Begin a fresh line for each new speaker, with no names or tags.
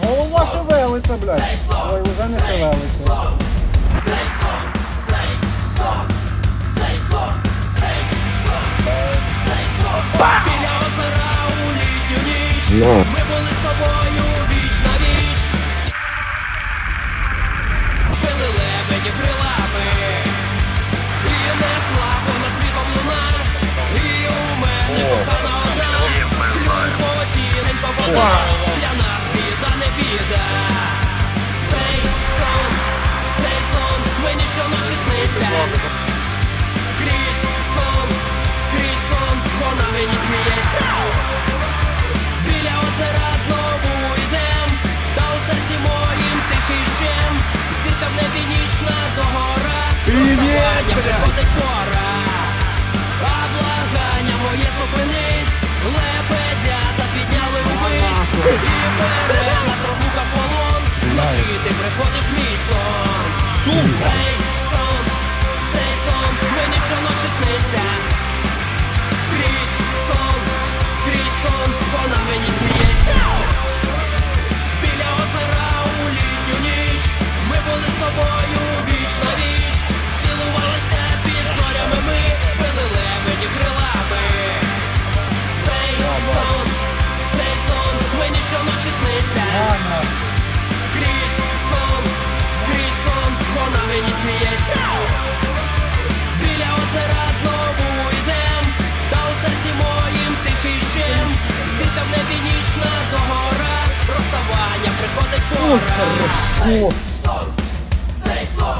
шевелиться, блядь. Ой, уже не шевелиться.
Біля озера у літню ніч Ми були з тобою віч на віч Пили лебеді крилами І несла понад світом луна І у мене кохана одна Хлюпотіненько вода Для нас біда Цей сон, цей сон Мені щоночі сниться Крізь сон, крізь сон, вона мені сміється. Біля озера знову йдем, та у серці моїм тихий щем. Зірка в небі нічна догора, розставання приходить пора. Сон. Приходить пора. Цей сон, цей сон,